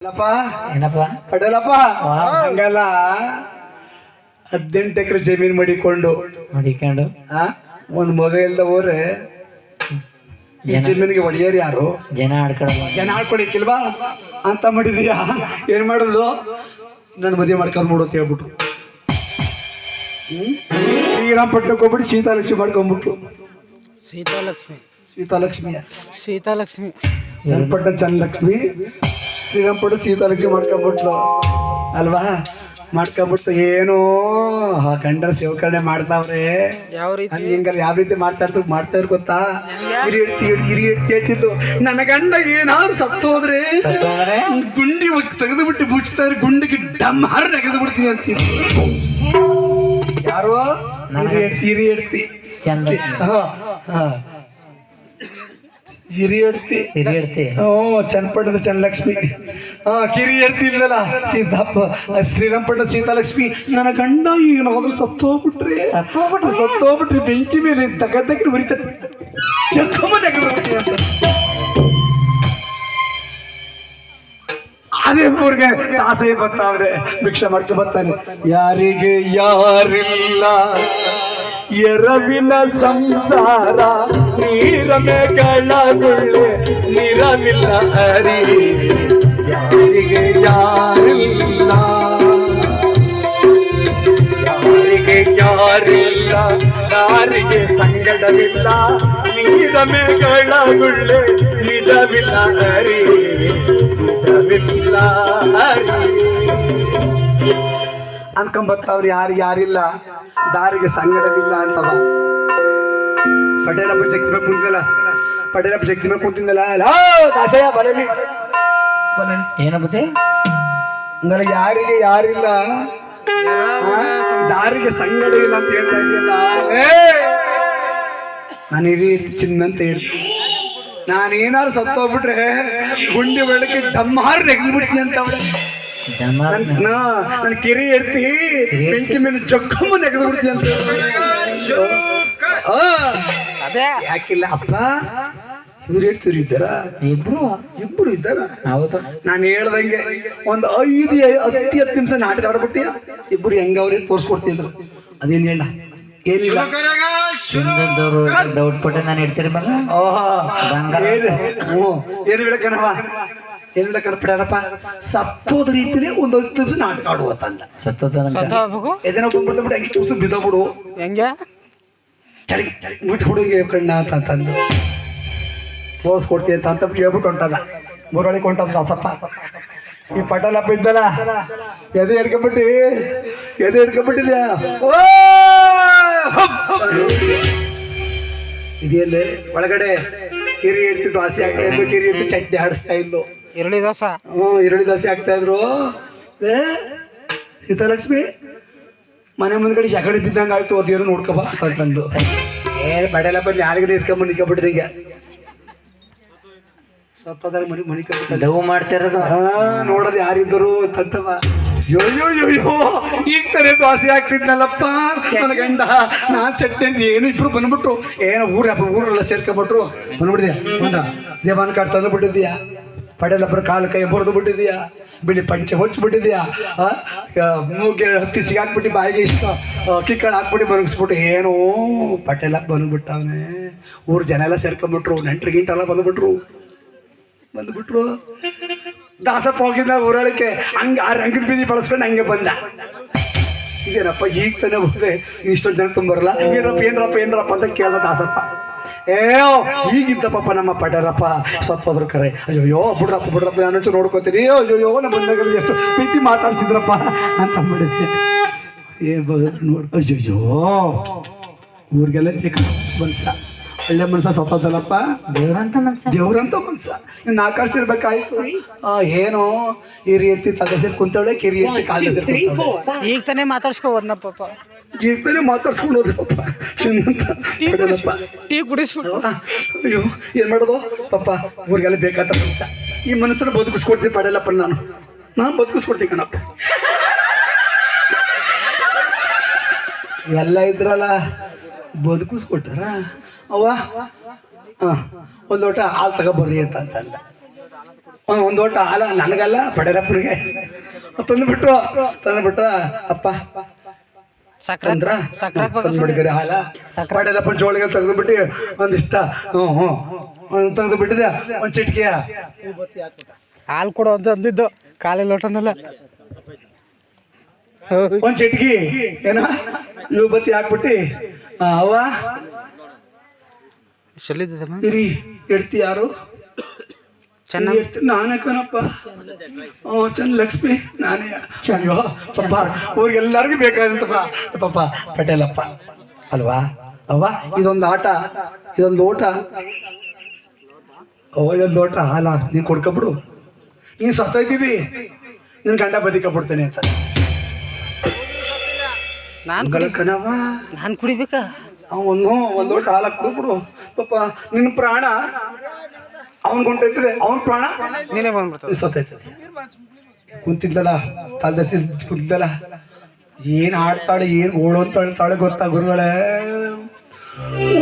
ಅಲ್ಲಪ್ಪ ಏನಪ್ಪ? ಅಡಲಪ್ಪ ಹಂಗಲ್ಲ. ಹದಿನೆಂಟು ಎಕರೆ ಜಮೀನ್ ಮಡಿಕೊಂಡು. ಮಡಿಕೊಂಡು. ಆ? ಒಂದ್ ಮಗ ಇಲ್ದ ಹೋರೆ ಈ ಜಮೀನಿಗೆ ಒಡೆಯರು ಯಾರು? ಜನ ಆಡ್ಕೊಳಲ್ಲ. ಜನ ಆಡ್ಕೊಳಿಕ್ಕಿಲ್ವಾ ಅಂತ ಮಾಡಿದೀಯಾ? ಏನ್ ಮಾಡುದು? ನನ್ನ ಮದುವೆ ಮಾಡ್ಕೊಂಡ್ಬಿಡು ಅಂತ ಹೇಳ್ಬಿಟ್ಟು ಶ್ರೀರಾಮ್ ಶ್ರೀರಂಗಪಟ್ಟಣಕ್ಕೆ ಹೋಗ್ಬಿಟ್ಟು ಸೀತಾಲಕ್ಷ್ಮಿ ಮಾಡ್ಕೊಂಡ್ಬಿಟ್ರು. ಸೀತಾಲಕ್ಷ್ಮಿ. ಸೀತಾಲಕ್ಷ್ಮಿ ಸೀತಾಲಕ್ಷ್ಮಿ. ಚನ್ನಪಟ್ಟಣ ಚನ್ನಲಕ್ಷ್ಮಿ. ಶ್ರೀರಂಗಪಟ್ಟಣ ಸೀತಾಲಕ್ಷ್ಮಿ ಮಾಡ್ಕೊಂಬಿಟ್ಲು. ಅಲ್ವಾ? ಮಾಡ್ಕೊಂಬಿಟ್ಟು ಏನೋ ಆ ಗಂಡ ಸೇವಕರಣೆ ಮಾಡ್ತಾವ್ರೆ. ಯಾವ ರೀತಿ? ಹಂಗ ಯಾವ ರೀತಿ ಮಾಡ್ತಾ ಇರ್ತಾರೆ ಮಾಡ್ತಾ ಇರ್ ಗೊತ್ತಾ? ಹಿರಿ ಹಿಡ್ತಿ ಹಿರಿ ಹಿಡ್ತಿ ಹೇಳ್ತಿದ್ದು ನನ್ನ ಗಂಡ ಏನಾದ್ರು ಸತ್ತೋದ್ರೆ ಸತ್ತೋದ್ರೆ? ಗುಂಡಿ ತೆಗೆದು ಬಿಟ್ಟು ಮುಚ್ತಾರೆ ಗುಂಡಿಗೆ ಡಮ್ ಹರ ತೆಗೆದು ಬಿಡ್ತೀನಿ ಅಂತ ಯಾರು ಹಿರಿ ಹಿಡ್ತಿ ಹಿರಿ ಹೆಡ್ತಿ. ಚಂದ ಹಾ ಹಾ. ಹಿರಿ ಹೆಡ್ತಿ ಹಿರಿಯಡ್ತಿ. ಓ ಚನ್ನಪಟ್ಟಣದ ಚನ್ನಲಕ್ಷ್ಮಿ. ಹಾ ಕಿರಿ ಇಲ್ಲಲ್ಲ ಸೀತಾಪ್ಪ ಶ್ರೀರಂಗಪಟ್ಟಣ ಸೀತಾಲಕ್ಷ್ಮಿ. ನನ್ನ ಗಂಡ ಈಗ ಹೋದ್ರೆ ಸತ್ತೋಗ್ಬಿಟ್ರಿ ಸತ್ತೋಗ್ಬಿಟ್ರಿ? ಸತ್ತೋಗ್ಬಿಟ್ರಿ ಬೆಂಕಿ ಮೇಲೆ ತಗದ್ದಕ್ಕೆ ತೆಗೆದ್ಬಿಟ್ರಿ ಅಂತ. ಅದೇ ಊರಿಗೆ ಆಸೆ ಬರ್ತಾವ್ರೆ. ಭಿಕ್ಷೆ ಮಾಡ್ಕೊ ಬರ್ತಾನೆ. ಯಾರಿಗೆ ಯಾರಿಲ್ಲ. ಎರವಿನ ಸಂಸಾರ. ನೀರ ಮೇಗಳಗುಳ್ಳೆ ನಿರವಿಲ್ಲ ಅರಿ. ಯಾರಿಗೆ ಯಾರಿಲ್ಲ? ಯಾರಿಗೆ ಯಾರಿಲ್ಲ? ಯಾರಿಗೆ ಸಂಗಡವಿಲ್ಲ? ನೀರ ಮೇಗಳಗುಳ್ಳೆ ನಿಜವಿಲ್ಲ ಅರಿ. ನಿಜವಿಲ್ಲ ಅರಿ. ಅನ್ಕೊಂಬತ್ತವ್ರು ಯಾರು ಯಾರಿಲ್ಲ? ದಾರಿಗೆ ಸಂಗಡವಿಲ್ಲ ಅಂತವ. ಪಟೇಲಪ್ಪ ಶಕ್ತಿ ಮೇಲೆ ಕುಂತಿದ್ದಲ್ಲ ಪಟೇಲ ಶಕ್ತಿ ಮೇಲೆ ಕುಂತಿದ್ದಲ್ಲ ದಾಸಯ್ಯ ಬರಲಿ ಬರಲಿ ಏನ ಬುದ್ಧಿ ಹಂಗಲ್ಲ ಯಾರಿಗೆ ಯಾರಿಲ್ಲ? ಯಾರಿಗೆ ಸಂಗಡ ಇಲ್ಲ ಅಂತ ಹೇಳ್ತಾ ಇದೆಯಲ್ಲ? ನಾನು ಇರಿ ಚಿನ್ನ ಅಂತ ಹೇಳ್ತೀನಿ ನಾನೇನಾದ್ರು ಸತ್ತೋಗ್ಬಿಟ್ರೆ ಗುಂಡಿ ಬೆಳಗ್ಗೆ ಡಮ್ಮಾರ್ ತೆಗೆದ್ಬಿಡ್ತೀನಿ ಅಂತ ಅವಳೆ. ನನ್ನ ಕಿರಿ ಎಡ್ತಿ ಬೆಂಕಿ ಮೇಲೆ ಜೊಕ್ಕಮ್ಮ ನೆಗೆದು ಬಿಡ್ತೀನಿ ಅಂತ ಅದೇ. ಯಾಕಿಲ್ಲ? ಅಪ್ಪ ಇವ್ರು ಇದ್ದಾರ? ಇಬ್ರು. ಇಬ್ಬರು ಇದ್ದಾರ? ಹೌದು. ನಾನು ಹೇಳ್ದಂಗೆ ಒಂದು ಐದು ಹತ್ತಿ ಹತ್ತು ನಿಮಿಷ ನಾಟಕ ಆಡ್ಬಿಟ್ಟಿ ಇಬ್ಬರು ಅವ್ರಿಗೆ ತೋರಿಸ್ಕೊಡ್ತಿದ್ರು ಅದೇನ್ ಹೇಳ ಏನಿಲ್ಲ. ಡೌಟ್ ಪಟ್ಟು ನಾನು ಹೇಳ್ತೀರಿ ಬಲ್ಲ ಓಹೋ. ಬಂಗಾರ. ಏನು ಹೇಳಕ್ಕನವ? ಏನು ಹೇಳಕ್ಕನ ಬಿಡಾರಪ್ಪ ಸತ್ತೋದ ರೀತಿಲಿ ಒಂದು ಹತ್ತು ನಿಮಿಷ ನಾಟಕ ಆಡುವ ತಂದ. ಸತ್ತೋದ ಸತ್ತ ಬಿದ್ದ ಎದನ ಬಂದ್ಬಿಟ್ಟು ಬಿಡು ಹಂಗೆ ಬಿದ್ದಬಿಡು ಹೆಂಗೆ? ಚಳಿ ಚಳಿ ಮುಟ್ಟು ಹುಡುಗಿ ಕಣ್ಣ ಅಂತ ಅಂತಂದು ಕೊಡ್ತೀನಿ ಅಂತ ಅಂತ ಹೇಳ್ಬಿಟ್ಟು ಹೊಂಟದ. ಮುರಳಿ ಕೊಂಟದ ಸಪ್ಪ ಈ ಪಟಲಪ್ಪ ಇದ್ದಲ್ಲ ಎದೆ ಹಿಡ್ಕೊಂಬಿಟ್ಟು ಎದೆ ಹಿಡ್ಕೊಂಬಿಟ್ಟಿದ್ಯಾ ಓ! ಇದೆಯಲ್ಲೇ ಒಳಗಡೆ ಕಿರಿ ಇಡ್ತಿದ್ದು ಹಸಿ ಆಗ್ತಾ ಇದ್ದು ಕಿರಿ ಇಡ್ತು ಚಟ್ನಿ ಆಡಿಸ್ತಾ ಇದ್ದು. ಈರುಳ್ಳಿ ದೋಸ. ಹ್ಞೂ ಈರುಳ್ಳಿ ದೋಸೆ ಆಗ್ತಾ ಇದ್ರು. ಏ ಸೀತಾಲಕ್ಷ್ಮಿ? ಮನೆ ಮುಂದ್ಗಡೆ ಜಗಡಿ ಬಿದ್ದಂಗೆ ಆಯ್ತು ಅದೇನು ನೋಡ್ಕೊಬ ಅಂತಂದು ಏ ಬಡೆಲ್ಲ ಬಂದು ಯಾರಿಗಾರು ಇಟ್ಕೊಂಬಂದು ನಿಕ್ಕಬಿಟ್ರಿ ಈಗ. ಸತ್ತದಾರ ಮನೆ ಮನೆ ಕಟ್ಟ ಲವ್ ಮಾಡ್ತಿರೋದು. ಹಾ ನೋಡೋದು ಯಾರಿದ್ದರು ಅಂತಂತವ ಅಯ್ಯೋ ಈಗ ತರೇ ದೋಸೆ ಆಗ್ತಿದ್ನಲ್ಲಪ್ಪ. ನನ್ನ ಗಂಡ ನಾನ್ ಚಟ್ನಿ ಅಂತ ಏನು ಇಬ್ರು ಬಂದ್ಬಿಟ್ರು. ಏನೋ ಊರ ಊರೆಲ್ಲ ಸೇರ್ಕೊಂಬಿಟ್ರು ಬಂದ್ಬಿಟ್ಟಿದ್ಯಾ? ಬಂದ. ದೇವಾನ್ ಕಾಡ್ ತಂದು ಬಿಟ್ಟಿದ್ಯಾ ಪಡೆಯಲ್ಲಬ್ಬರ ಕಾಲು ಕೈ ಬರೆದು ಬಿಟ್ಟಿದ್ಯಾ? ಬಿಳಿ ಪಂಚೆ ಹೊಚ್ಬಿಟ್ಟಿದ್ಯಾ? ಮೂಗೆ ಹತ್ತಿ ಸಿಗಾಕ್ಬಿಟ್ಟು ಬಾಯಿಗೆ ಇಷ್ಟ. ಕಿಕ್ಕಳು ಹಾಕ್ಬಿಟ್ಟು ಮನಗಿಸ್ಬಿಟ್ಟು ಏನೋ ಪಟೇಲ ಬಂದ್ಬಿಟ್ಟವನೆ. ಊರು ಜನ ಎಲ್ಲ ಸೇರ್ಕೊಂಡ್ಬಿಟ್ರು ನೆಂಟ್ರು ಗಿಂಟೆಲ್ಲ ಬಂದ್ಬಿಟ್ರು. ಬಂದ್ಬಿಟ್ರು. ದಾಸಪ್ಪ ಹೋಗಿದ್ದ ಊರಳಿಕೆ ಹಂಗೆ ಆ ರಂಗದ ಬೀದಿ ಬಳಸ್ಕೊಂಡು ಹಂಗೆ ಬಂದ. ಇದೇನಪ್ಪ, ಈಗ ತಾನೇ ಹೋದೆ. ಇಷ್ಟೊಂದು ಜನ ತುಂಬರಲ್ಲ ಏನಪ್ಪ ಏನ್ರಪ್ಪ ಏನ್ರಪ್ಪ ಅಂತ ಕೇಳ್ದ ದಾಸಪ್ಪ. ಏ ಈಗಿದ್ದ ಪಾಪ ನಮ್ಮ ಪಡ್ಯಾರಪ್ಪ ಸತ್ತೋದ್ರು ಕರೆ. ಅಯ್ಯೋ ಬಿಡ್ರಪ್ಪ ಬಿಡ್ರಪ್ಪ ನಾನು ನೋಡ್ಕೋತೀನಿ. ಅಯ್ಯೋ ನಮ್ಮ ಬಂದಾಗ ಎಷ್ಟು ಪ್ರೀತಿ ಮಾತಾಡ್ತಿದ್ರಪ್ಪ ಅಂತ ಮಾಡಿದ್ದೆ. ಏ ನೋಡ್ ಅಯ್ಯೋಯ್ಯೋ ಊರಿಗೆಲ್ಲ ಮನುಷ್ಯ ಮನ್ಸ. ಒಳ್ಳೆ ಮನ್ಸ ಸತ್ತೋದಲ್ಲಪ್ಪ. ದೇವ್ರಂತ ಮನ್ಸ. ದೇವ್ರಂತ ಮನ್ಸ. ಇನ್ನು ಆಕರ್ಷಿರ್ಬೇಕಾಯ್ತು. ಆ ಏನೋ ಹಿರಿ ಎತ್ತಿ ತಗಸಿರ್ ಕುಂತವಳೆ ಕಿರಿ ಎತ್ತಿ ಕಾಲ ಈಗ ತಾನೇ ಮಾತಾಡ್ಸ್ಕೋಬೋದು ಹೋದ್ನ ಪಾಪ. ಜೀವನೇ ಮಾತಾಡ್ಸ್ಕೊಂಡು ಹೋದಪ್ಪ. ಟೀ ಕುಡಿಸ್ಬಿಟ್ಟು ಅಯ್ಯೋ ಏನು ಮಾಡೋದು? ಪಪ್ಪ ಊರಿಗೆಲ್ಲ ಬೇಕಾದ ಈ ಮನುಷ್ಯನ ಬದುಕಿಸ್ಕೊಡ್ತೀನಿ ಪಡೆಯಲ್ಲಪ್ಪ ನಾನು. ನಾನು ಬದುಕಿಸ್ಕೊಡ್ತೀನಿ ಕಣಪ್ಪ. ಎಲ್ಲ ಇದ್ರಲ್ಲ ಬದುಕಿಸ್ಕೊಟ್ಟಾರ? ಅವ್ವ? ಹಾಂ ಒಂದು ಲೋಟ ಹಾಲು ತಗೊಬರ್ರಿ ಅಂತ ಅಂತಂದ ಒಂದು ಒಂದು ಲೋಟ ಹಾಲ ನನಗಲ್ಲ ಪಡೆರಪ್ಪನಿಗೆ ತಂದುಬಿಟ್ರು ತಂದುಬಿಟ್ರ ಅಪ್ಪ ಸಕ್ರೆ ಅಂದ್ರ? ಸಕ್ರೆ ತಂದ್ಬಿಟ್ಟಿದ್ದಾರೆ ಹಾಲ ಪಡೆರಪ್ಪನ ಜೋಳಿಗೆ ತೆಗೆದುಬಿಟ್ಟು ಒಂದಿಷ್ಟ ಹ್ಞೂ ಹ್ಞೂ ಒಂದು ತೆಗೆದು ಬಿಟ್ಟಿದೆ ಒಂದು ಚಿಟಿಕೆಯ? ಹಾಲು ಕೊಡು ಅಂತ ಅಂದಿದ್ದು. ಕಾಲಿ ಲೋಟನಲ್ಲ ಒಂದು ಚಿಟ್ಕಿ. ಏನ? ವಿಭೂತಿ ಹಾಕ್ಬಿಟ್ಟು. ಆ, ಅವ್ವ? ಇರಿ ಇಡ್ತಿ ಯಾರು? ಚೆನ್ನಾಗಿ ಎಡ್ತಿ ನಾನೇ ಕಣಪ್ಪ. ಹ್ಞೂ ಚಂದ ಲಕ್ಷ್ಮಿ ನಾನೇ. ಅಯ್ಯೋ ಪಾಪ. ಊರಿಗೆಲ್ಲರಿಗೂ ಬೇಕಾದಂತಪ್ಪ ಪಾಪ ಪಟೇಲಪ್ಪ. ಅಲ್ವಾ? ಅವ್ವ ಇದೊಂದು ಆಟ. ಇದೊಂದು ಓಟ. ಅವ್ವ ಇದೊಂದು ಓಟ. ಅಲ್ಲ ನೀನು ಕೊಡ್ಕೊಬಿಡು. ನೀನು ಸತ್ತೋಯ್ತಿದ್ದಿ ನಿನ್ನ ಗಂಡ ಬದುಕಬಿಡ್ತೇನೆ ಅಂತ. ನಾನು ಕಣವ್ವ. ನಾನು ಕುಡಿಬೇಕಾ? ಅವನು ಒಂದು ಲೋಟ ಹಾಲಕ್ಕೆ ಕುಡಿಬಿಡು ಪಾಪ ನಿನ್ನ ಪ್ರಾಣ. ಅವನ್ ಗುಂಟೈತದೆ ಅವ್ನ ಪ್ರಾಣ? ನೀನೇ ಬಂದ್ಬಿಡ್ತದೆ ಸತ್ತೈತದೆ ಕುಂತಿದ್ದಲ್ಲ ತಲೆಸಿ ಕುಂತಿದ್ದಲ್ಲ ಏನ್ ಆಡ್ತಾಳೆ ಏನ್ ಓಡೋತಾಳ್ತಾಳೆ ಹೇಳ್ತಾಳೆ ಗೊತ್ತಾ ಗುರುಗಳೇ?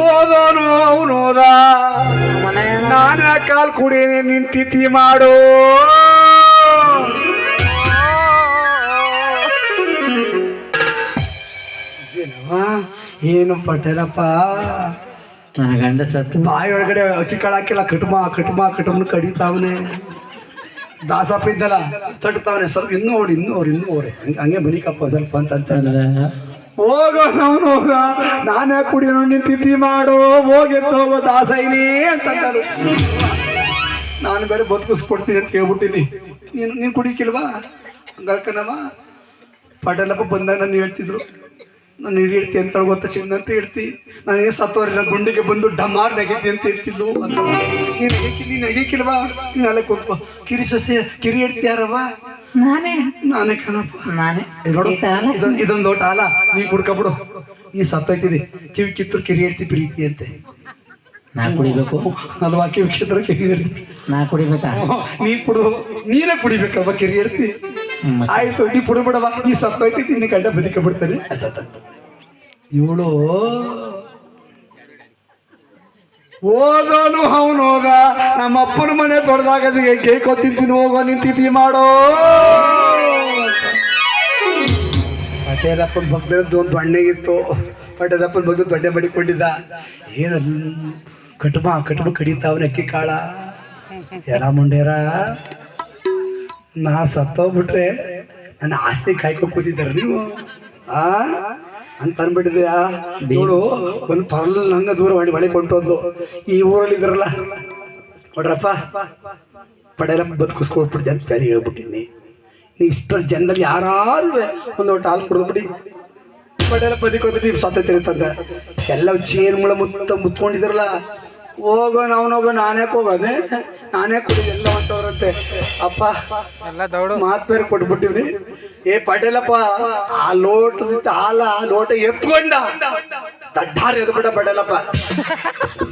ಓದೋನು ಅವನು ಓದ. ನಾನ ಕಾಲ್ ಕುಡಿಯೇ ನಿಂತಿತಿ ಮಾಡು? ಏನು ಪಟೇಲಪ್ಪ? ನನ್ನ ಗಂಡ ಸತ್ತು ಬಾಯಿ ಒಳಗಡೆ ಹಸಿ ಕಾಳು ಕಟುಮ ಕಟುಮ ಕಟ್ಮ ಕಟ್ಮನ ಕಡಿತಾವನೆ. ದಾಸಪ್ಪ ಇದ್ದಲ್ಲ ತಟ್ತಾವನೆ. ಸ್ವಲ್ಪ ಇನ್ನೂ ಓಡಿ ಇನ್ನೂ ಅವ್ರು ಇನ್ನೂ ಅವ್ರೆ ಹಂಗೆ ಬನಿಕಪ್ಪ ಸ್ವಲ್ಪ ಅಂತ ಅಂತಂದ್ರೆ ಹೋಗೋ ಹೋಗ ನಾನೇ ಕುಡಿಯೋನು ತಿಥಿ ಮಾಡೋ. ಹೋಗೆದ್ದು ಹೋಗೋ ದಾಸೈನೇ ಅಂತಂದರು ನಾನು ಬೇರೆ ಬದುಕಿಸ್ಕೊಡ್ತೀನಿ ಅಂತ ಹೇಳ್ಬಿಟ್ಟಿನಿ. ನೀನು ನೀನು ಕುಡಿಕಿಲ್ವಾ ಹಂಗಲ್ಕನವ? ಪಟೇಲಪ್ಪ ಬಂದಾಗ ನಾನು ಹೇಳ್ತಿದ್ರು. ನಾನು ನೀರು ಇಡ್ತಿ ಅಂತ ಗೊತ್ತ ಚಿನ್ನ ಅಂತ ಇಡ್ತಿ ನಾನು ಏನು ಸತ್ತೋರಿಲ್ಲ ಗುಂಡಿಗೆ ಬಂದು ಡಮಾರ್ ನೆಗೆತಿ ಅಂತ ಇರ್ತಿದ್ಲು ನೀನು ನೆಗೆತಿ ನೀನು ನೆಗೆಕಿಲ್ವಾ ನೀನು ಅಲ್ಲೇ ಕೂತ್ಕೋ. ಕಿರಿ ಸಸಿ ಕಿರಿ ಇಡ್ತೀಯಾರವ್ವ ನಾನೇ. ನಾನೇ ಕಣಪ್ಪ. ನಾನೇ. ನೋಡು ಇದೊಂದು ಇದೊಂದು ಲೋಟ ಅಲ್ಲ ನೀ ಕುಡ್ಕೊಬಿಡು ನೀ ಸತ್ತೋಯ್ತಿದಿ. ಕಿವಿ ಕಿತ್ತರು ಕಿರಿ ಇಡ್ತಿ ಪ್ರೀತಿ ಅಂತೆ. ನಾ ಕುಡಿಬೇಕು. ಅಲ್ವಾ ಕಿವಿ ಕಿತ್ತು ಕಿರಿ ಇಡ್ತಿ ನಾ ಕುಡಿಬೇಕಾ? ನೀ ಕುಡು. ನೀನೇ ಕುಡಿಬೇಕಲ್ವ ಕಿರಿ ಹ್ಮ್. ಆಯ್ತು ನೀ ಬಿಡು ಬಿಡವ ನೀ ಸತ್ತೋಯ್ತಿ ನಿನ್ನ ಗಂಡ ಬದುಕ ಬಿಡ್ತಾನೆ. ಇವಳು ಓದೋನು ಅವನು ಹೋಗ. ನಮ್ಮ ಅಪ್ಪನ ಮನೆ ದೊಡ್ಡದಾಗದಿಗೆ ಕೇಕೋ ತಿಂತೀನಿ ಹೋಗೋ ನಿಂತಿತಿ ಮಾಡೋ. ಪಟೇಲಪ್ಪನ ಭಕ್ತರದ್ದು ಒಂದು ಬಣ್ಣಗಿತ್ತು ಪಟೇಲಪ್ಪನ ಬಗ್ಗೆ ದೊಡ್ಡ ಮಡಿಕೊಂಡಿದ್ದ ಏನು ಕಟುಮ ಕಟುಮ ಕಡಿತಾವನ ಅಕ್ಕಿ ಕಾಳ? ಎಲ್ಲ ಮುಂಡೇರ? ನಾ ಸತ್ತೋಗ್ಬಿಟ್ರೆ ನನ್ನ ಆಸ್ತಿ ಕಾಯ್ಕೊಂಡು ಕೂತಿದ್ದಾರೆ ನೀವು? ಆ? ಅಂತ ಅನ್ಬಿಟ್ಟಿದ್ಯಾ ನೋಡು, ಒಂದು ಪರ್ಲ್ ನಂಗೆ ದೂರ ಮಾಡಿ ಒಳಗೆ ಕೊಂಟೋದ್ಲು. ಈ ಊರಲ್ಲಿ ಇದ್ರಲ್ಲ. ನೋಡ್ರಪ್ಪ, ಪಡೆಯಲ್ಲ ಬದುಕಿಸ್ಕೊಟ್ಬಿಡ್ದೆ ಅಂತ ಬೇರೆ ಹೇಳ್ಬಿಟ್ಟಿನಿ ನೀವು ಇಷ್ಟ ಜನದಲ್ಲಿ ಯಾರು ಒಂದು ಒಟ್ಟು ಹಾಲು ಕುಡಿದ್ಬಿಡಿ ಪಡೆಯಲ್ಲ ಬದುಕೋದು ನೀವು ಸತ್ತೈತೆ ಅಂತಂದ ಎಲ್ಲ ಚೇನ್ ಮುಳ ಮುತ್ತ ಮುತ್ಕೊಂಡಿದ್ರಲ್ಲ. ಹೋಗೋ ನಾವು ಹೋಗೋ ನಾನೇ ಹೋಗೋದೆ. ನಾನೇ ಕುಡಿ ಎಲ್ಲ ಅಂತವ್ರಂತೆ. ಅಪ್ಪ ಎಲ್ಲ ದೌಡು. ಮಾತ್ ಬೇರೆ ಕೊಟ್ಬಿಟ್ಟಿವ್ರಿ ಏ ಪಟೇಲಪ್ಪ ಆ ಲೋಟದ ಹಾಲ ಲೋಟ ಎತ್ಕೊಂಡ. ದಡ್ಡಾರ್ ಎದ್ಬಿಟ್ಟ ಪಟೇಲಪ್ಪ.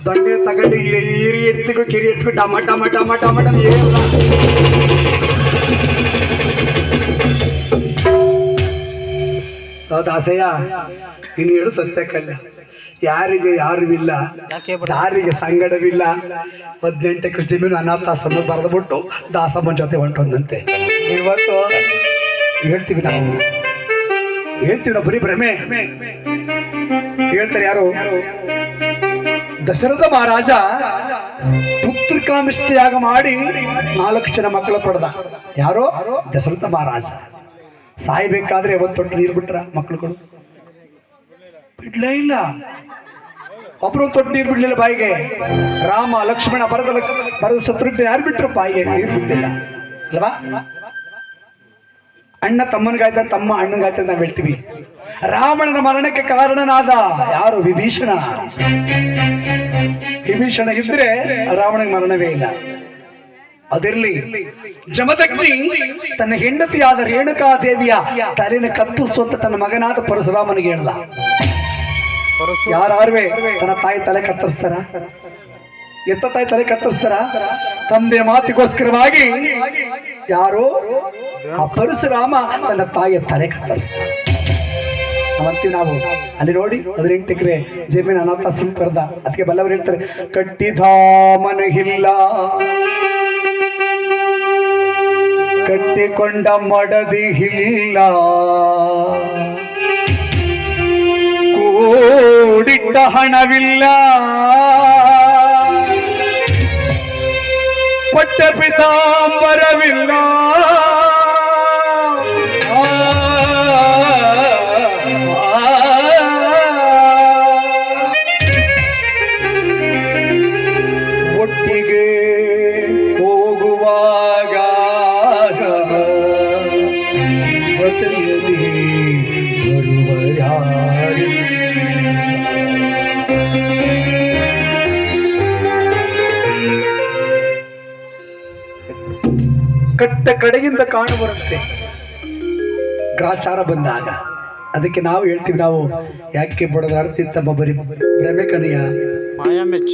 ದೊಡ್ಡ ತಗೊಂಡು ಈರಿ ಎತ್ತಿಗು ಕಿರಿ ಎತ್ಬಿಟ್ಟು ಟಮ ಟಮ ಟಮ ಟಮ ಟಮ ಹೌದಾ ಅಸಯ್ಯ ಇನ್ನು ಹೇಳು ಸತ್ಯಕ್ಕಲ್ಲ ಯಾರಿಗೆ ಯಾರು ಇಲ್ಲ ಯಾರಿಗೆ ಸಂಗಡವಿಲ್ಲ. ಹದಿನೆಂಟು ಎಕರೆ ಜಮೀನು ಅನಾಥಾಶ್ರಮ ಬರೆದ್ಬಿಟ್ಟು ದಾಸಮ್ಮನ ಜೊತೆ ಹೊಂಟೊಂದಂತೆ ಇವತ್ತು ಹೇಳ್ತೀವಿ ನಾವು. ಹೇಳ್ತೀವಿ ನಾವು ಬರೀ ಭ್ರಮೆ. ಹೇಳ್ತಾರೆ ಯಾರು? ದಶರಥ ಮಹಾರಾಜ ಪುತ್ರಿಕಾಮಿಷ್ಟಿಯಾಗ ಮಾಡಿ ನಾಲ್ಕು ಜನ ಮಕ್ಕಳು ಪಡೆದ ಯಾರೋ? ದಶರಥ ಮಹಾರಾಜ. ಸಾಯ್ಬೇಕಾದ್ರೆ ಯಾವತ್ತು ತೊಟ್ಟು ನೀರು ಬಿಟ್ರ ಮಕ್ಕಳುಗಳು? ಬಿಡ್ಲೇ ಇಲ್ಲ. ಒಬ್ರು ತೊಟ್ಟು ನೀರು ಬಿಡ್ಲಿಲ್ಲ ಬಾಯಿಗೆ. ರಾಮ, ಲಕ್ಷ್ಮಣ ಬರದ ಬರದ ಸತ್ರು ಯಾರು ಬಿಟ್ರು ಬಾಯಿಗೆ ನೀರು ಬಿಡ್ಲಿಲ್ಲ. ಅಲ್ವಾ? ಅಣ್ಣ ತಮ್ಮನಿಗಾಯ್ತ, ತಮ್ಮ ಅಣ್ಣನಿಗಾಯ್ತ ನಾವು ಹೇಳ್ತೀವಿ. ರಾವಣನ ಮರಣಕ್ಕೆ ಕಾರಣನಾದ ಯಾರು? ವಿಭೀಷಣ. ವಿಭೀಷಣ ಇದ್ರೆ ರಾವಣನ ಮರಣವೇ ಇಲ್ಲ. ಅದಿರ್ಲಿ, ಜಮದಗ್ನಿ ತನ್ನ ಹೆಂಡತಿಯಾದ ರೇಣುಕಾ ದೇವಿಯ ತಲೆನ ಕತ್ತು ಅಂತ ತನ್ನ ಮಗನಾದ ಪರಶುರಾಮನಿಗೆ ಹೇಳ್ದ. ಯಾರಾರುವೆ ತನ್ನ ತಾಯಿ ತಲೆ ಕತ್ತರಿಸ್ತಾರ? ಎತ್ತ ತಾಯಿ ತಲೆ ಕತ್ತರಿಸ್ತಾರ? ತಂದೆ ಮಾತಿಗೋಸ್ಕರವಾಗಿ ಯಾರು ಆ ಪರಶುರಾಮ ತನ್ನ ತಾಯಿಯ ತಲೆ ಕತ್ತರಿಸ್ತಾರ ಅವತ್ತಿ ನಾವು. ಅಲ್ಲಿ ನೋಡಿ, ಹದಿನೆಂಟು ಎಕರೆ ಜಮೀನು ಅನಾಥ ಸಿಂಪರ್ದ. ಅದಕ್ಕೆ ಬಲ್ಲವರು ಹೇಳ್ತಾರೆ ಕಟ್ಟಿದ ಮನಗಿಲ್ಲ ಕಟ್ಟಿಕೊಂಡ ಮಡದಿ ಇಲ್ಲ. ಕೂಡಿಟ್ಟ ಹಣವಿಲ್ಲ. ಪಟ್ಟ ಪಿತಾಂಬರವಿಲ್ಲ. ಒಟ್ಟಿಗೆ ಹೋಗುವಾಗ ಜೊತೆಯಲ್ಲಿ ಬರುವ ಕಟ್ಟ ಕಡೆಯಿಂದ ಬರುತ್ತೆ. ಗ್ರಾಚಾರ ಬಂದಾಗ ಅದಕ್ಕೆ ನಾವು ಹೇಳ್ತೀವಿ ನಾವು ಯಾಕೆ ಬಡದಾಡ್ತಿತ್ತಮ್ಮ ಬರೀ ಭ್ರಮೆ ಕನೆಯ